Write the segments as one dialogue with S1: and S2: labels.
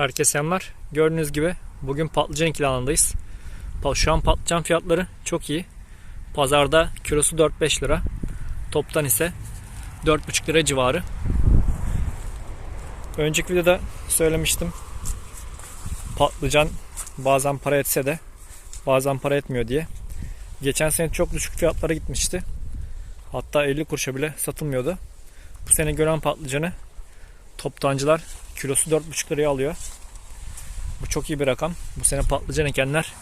S1: Herkese selamlar. Gördüğünüz gibi bugün patlıcan. Pa- Şu an patlıcan fiyatları çok iyi. Pazarda kilosu 4-5 lira. Toptan ise 4,5 lira civarı. Önceki videoda söylemiştim. Patlıcan bazen para etse de bazen para etmiyor diye. Geçen sene çok düşük fiyatlara gitmişti. Hatta 50 kuruşa bile satılmıyordu. Bu sene gören patlıcanı toptancılar kilosu 4,5 liraya alıyor. Bu çok iyi bir rakam. Bu sene patlıcan ekenler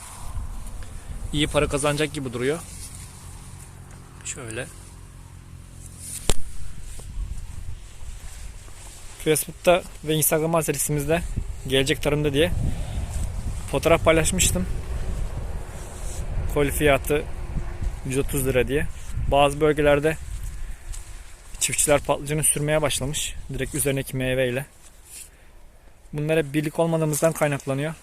S1: iyi para kazanacak gibi duruyor. Şöyle. Facebook'ta ve Instagram adresimizde gelecek tarımda diye fotoğraf paylaşmıştım. Koli fiyatı 130 lira diye. Bazı bölgelerde çiftçiler patlıcanı sürmeye başlamış. Direkt üzerindeki meyveyle. Bunlar hep birlik olmadığımızdan kaynaklanıyor.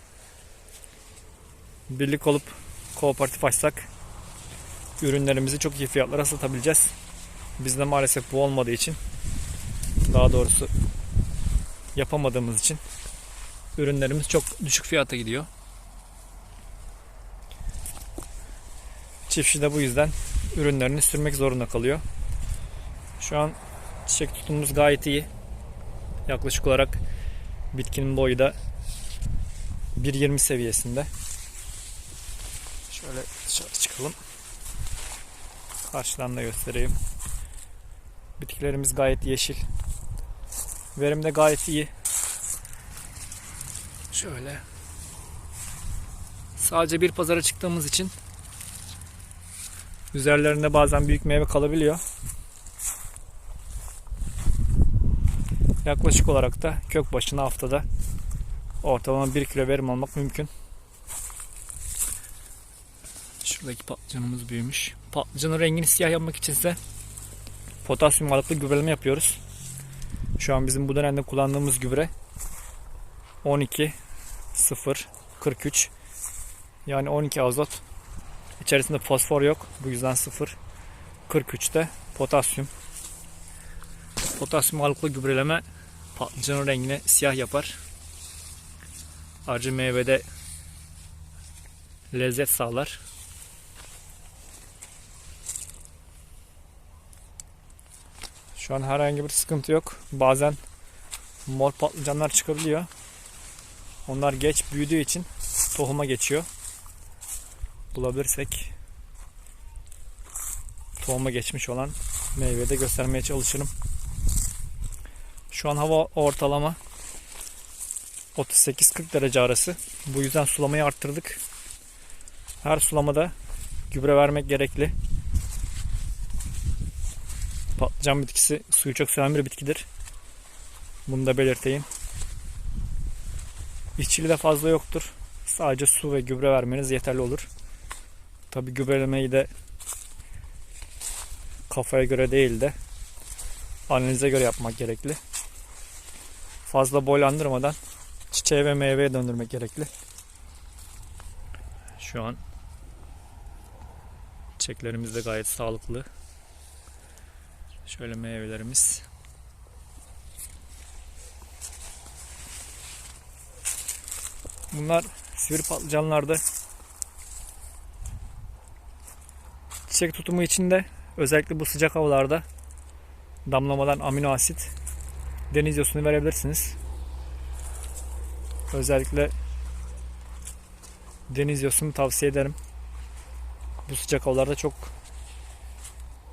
S1: Birlik olup kooperatif açsak ürünlerimizi çok iyi fiyatlara satabileceğiz. Bizde maalesef bu olmadığı için daha doğrusu yapamadığımız için ürünlerimiz çok düşük fiyata gidiyor. Çiftçi de bu yüzden ürünlerini sürmek zorunda kalıyor. Şu an çiçek tutumumuz gayet iyi. Yaklaşık olarak bitkinin boyu da 1.20 seviyesinde. Şöyle dışarı çıkalım. Karşıdan da göstereyim. Bitkilerimiz gayet yeşil. Verim de gayet iyi. Şöyle. Sadece bir pazara çıktığımız için üzerlerinde bazen büyük meyve kalabiliyor. Yaklaşık olarak da kök başına haftada ortalama 1 kilo verim almak mümkün. Şuradaki patlıcanımız büyümüş. Patlıcanın rengini siyah yapmak içinse potasyum ağırlıklı gübreleme yapıyoruz. Şu an bizim bu dönemde kullandığımız gübre 12 0 43 yani 12 azot. İçerisinde fosfor yok. Bu yüzden 0 43'te potasyum. Potasyum ağırlıklı gübreleme patlıcanın rengini siyah yapar. Ayrıca meyvede lezzet sağlar. Şu an herhangi bir sıkıntı yok. Bazen mor patlıcanlar çıkabiliyor. Onlar geç büyüdüğü için tohuma geçiyor. Bulabilirsek tohuma geçmiş olan meyvede göstermeye çalışırım. Şu an hava ortalama 38-40 derece arası. Bu yüzden sulamayı arttırdık. Her sulamada gübre vermek gerekli. Patlıcan bitkisi suyu çok seven bir bitkidir. Bunu da belirteyim. İşçiliği de fazla yoktur. Sadece su ve gübre vermeniz yeterli olur. Tabi gübrelemeyi de kafaya göre değil de analize göre yapmak gerekli. Fazla boylandırmadan çiçeğe ve meyveye döndürmek gerekli. Şu an çiçeklerimiz de gayet sağlıklı. Şöyle meyvelerimiz. Bunlar sivri patlıcanlarda çiçek tutumu içinde özellikle bu sıcak havalarda damlamadan amino asit deniz yosunu verebilirsiniz. Özellikle deniz yosunu tavsiye ederim. Bu sıcak havalarda çok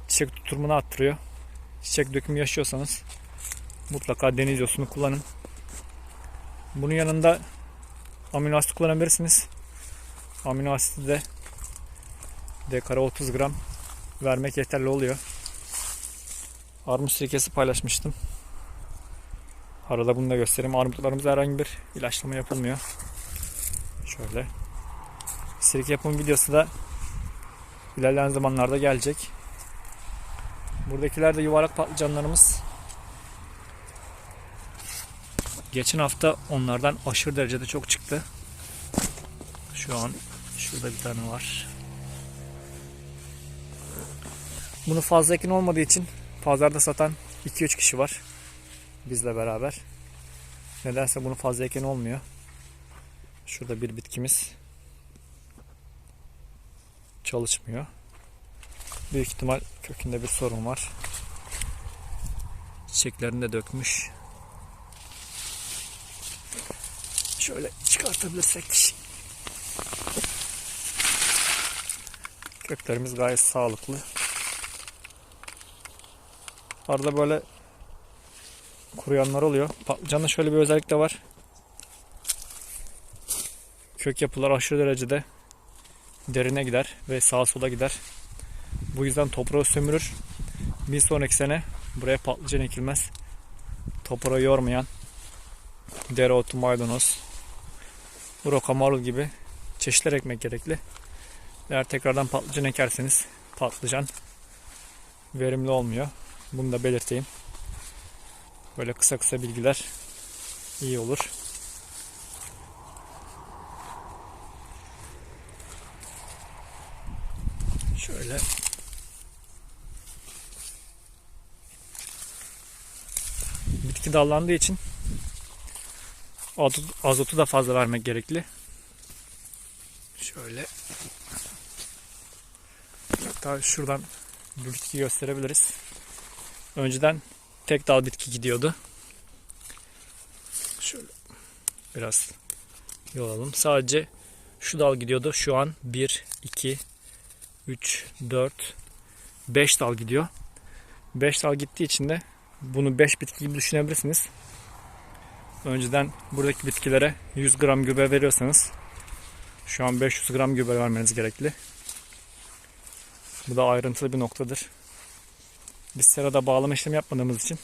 S1: çiçek tutumunu arttırıyor. Çiçek dökümü yaşıyorsanız mutlaka deniz yosunu kullanın. Bunun yanında amino asit kullanabilirsiniz. Amino asiti de dekara 30 gram vermek yeterli oluyor. Armut sirkesi paylaşmıştım. Arada bunu da göstereyim. Armutlarımıza herhangi bir ilaçlama yapılmıyor. Şöyle. Sirke yapım videosu da ilerleyen zamanlarda gelecek. Buradakiler de yuvarlak patlıcanlarımız. Geçen hafta onlardan aşırı derecede çok çıktı. Şu an şurada bir tane var. Bunu fazla ekin olmadığı için pazarda satan 2-3 kişi var. Bizle beraber. Nedense bunu fazla eken olmuyor. Şurada bir bitkimiz çalışmıyor. Büyük ihtimal kökünde bir sorun var. Çiçeklerini de dökmüş. Şöyle çıkartabilirsek. Köklerimiz gayet sağlıklı. Arada böyle kuruyanlar oluyor. Patlıcanın şöyle bir özellik de var. Kök yapıları aşırı derecede derine gider ve sağa sola gider. Bu yüzden toprağı sömürür. Bir sonraki sene buraya patlıcan ekilmez. Toprağı yormayan dereotu, maydanoz, roka marul gibi çeşitler ekmek gerekli. Eğer tekrardan patlıcan ekerseniz patlıcan verimli olmuyor. Bunu da belirteyim. Böyle kısa kısa bilgiler iyi olur. Şöyle bitki dallandığı için azotu, da fazla vermek gerekli. Şöyle hatta şuradan bir bitki gösterebiliriz. Önceden tek dal bitki gidiyordu. Şöyle biraz yol. Sadece şu dal gidiyordu. Şu an 1, 2, 3, 4, 5 dal gidiyor. 5 dal gittiği için de bunu 5 bitki gibi düşünebilirsiniz. Önceden buradaki bitkilere 100 gram gübre veriyorsanız şu an 500 gram gübre vermeniz gerekli. Bu da ayrıntılı bir noktadır. Biz serada bağlama işlemi yapmadığımız için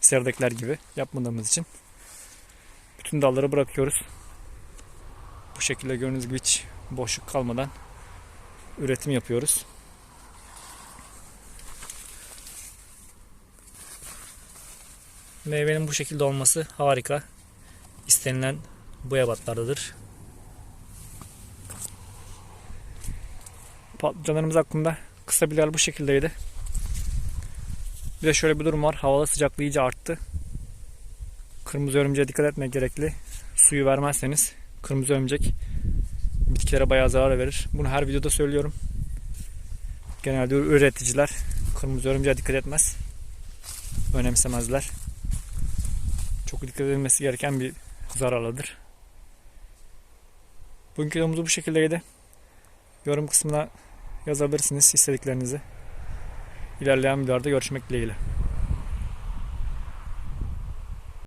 S1: seradakiler gibi yapmadığımız için bütün dalları bırakıyoruz. Bu şekilde gördüğünüz gibi hiç boşluk kalmadan üretim yapıyoruz. Meyvenin bu şekilde olması harika. İstenilen bu ebatlardadır. Patlıcanlarımız hakkında kısa bilgiler bu şekildeydi. Bir de şöyle bir durum var. Havalı sıcaklığı iyice arttı. Kırmızı örümceğe dikkat etmek gerekli. Suyu vermezseniz kırmızı örümcek bitkilere bayağı zarar verir. Bunu her videoda söylüyorum. Genelde üreticiler kırmızı örümceğe dikkat etmez. Önemsemezler. Çok dikkat edilmesi gereken bir zararlıdır. Bugünkü videomuz bu şekildeydi. Yorum kısmına yazabilirsiniz istediklerinizi. İlerleyen videolarda görüşmek dileğiyle.